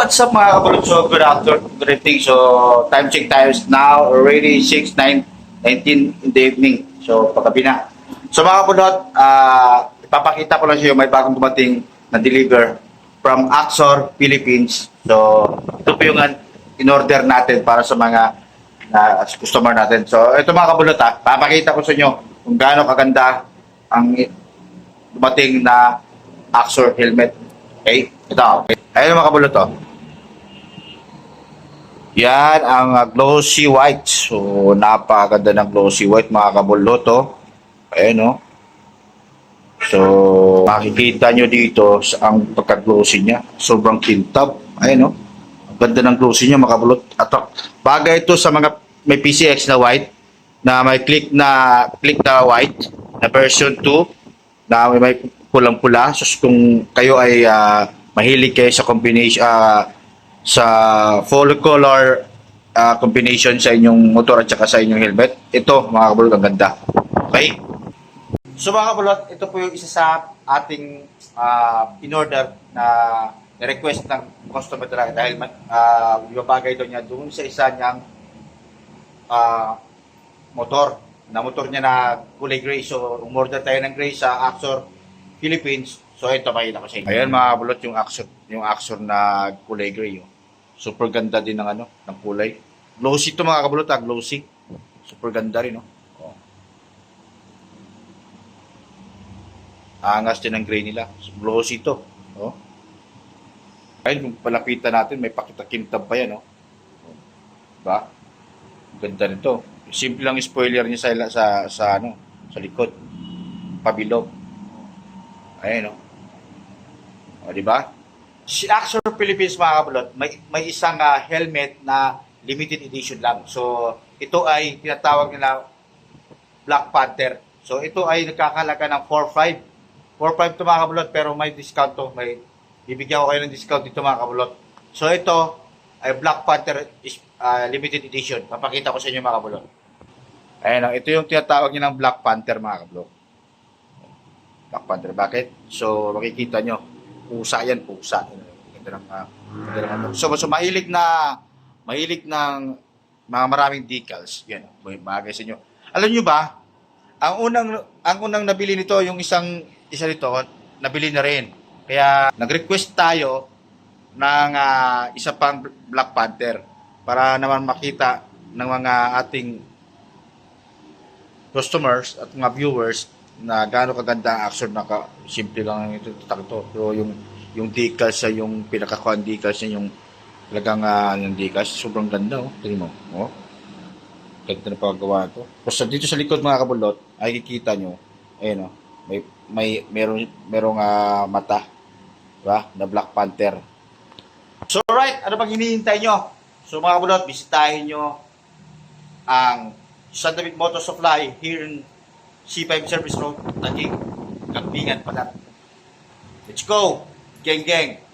what's up mga kapulot? So, good afternoon, good. So, time check tayo now already 6, 9, 19 in the evening. So, pagkabi na. So, mga kapulot, ah, ipapakita ko lang sa iyo, may bagong dumating na deliver from Axor, Philippines. So, ito po yung ah, in-order natin para sa mga na customer natin. So, ito mga kapulot ha, papakita ko sa inyo kung gaano kaganda ang dumating na Axor helmet. Okay? Ito. Okay. Ayun mga kabulot to. Yan ang uh, glossy white. So, napakaganda ng glossy white mga kabulot to. Ayun no. So, makikita nyo dito ang pagka-glossy niya. Sobrang kintab. Ayun no. Ang ganda ng glossy niya mga kabulot. At bagay ito sa mga may PCX na white na may click na click na white na version 2 na may, may pulang-pula. So, kung kayo ay ah, mahilig kayo sa combination ah, sa full color ah, combination sa inyong motor at saka sa inyong helmet, ito mga kabulot ang ganda. Okay? So mga kabulot, ito po yung isa sa ating ah, in-order na request ng customer talaga dahil uh, ibabagay daw niya doon sa isa niyang ah, motor na motor niya na kulay gray. So, umorder tayo ng gray sa Axor Philippines. So, ito pakita ko sa inyo. Ayan mga bulot yung Axor, yung Axor na kulay gray. Oh. Super ganda din ng ano, ng kulay. Glossy to mga kabulot, glossy. Super ganda rin, no? Oh. Angas din ang gray nila. Glossy to. Oh. Ayun, kung palapitan natin, may pakita-kintab pa yan, no? Oh. Diba? Ganda nito. Simple lang spoiler niya sa, sa, sa, ano, sa likod. Pabilog. Ayan, no? O, di ba? Si Axor Philippines, mga kabulot, may, may isang ah, helmet na limited edition lang. So, ito ay tinatawag nila Black Panther. So, ito ay nagkakalaga ng 4.5. 4.5 to mga kabulot, pero may discount to. May, bibigyan ko kayo ng discount dito mga kabulot. So, ito ay Black Panther is, ah, limited edition. Papakita ko sa inyo mga kabulot. Ayan, oh, ito yung tinatawag niya ng Black Panther mga kabulot. Black Panther. Bakit? So, makikita nyo, pusa yan, pusa. Ganda ng, ah, ganda ng ano. So, so, mahilig na, mahilig ng mga maraming decals. Yan, may bagay sa inyo. Alam nyo ba, ang unang, ang unang nabili nito, yung isang, isa nito, nabili na rin. Kaya, nag-request tayo ng ah, isa pang Black Panther para naman makita ng mga ating customers at mga viewers na gaano kaganda ang action na ka, simple lang ito tatak ito. Pero yung yung decals sa yung pinakakuan decals niya yung talagang uh, yung decals sobrang ganda oh. Tingnan mo. Oh. Ganda na paggawa. Tapos sa- dito sa likod mga kabulot, ay kikita nyo, ayun oh, may may merong merong ah, mata. Diba? Na Black Panther. So right, ano bang hinihintay nyo? So mga kabulot, bisitahin nyo ang San David Motor Supply here in C5 Service Road, Taguig, Kampingan pala. Let's go! Geng geng!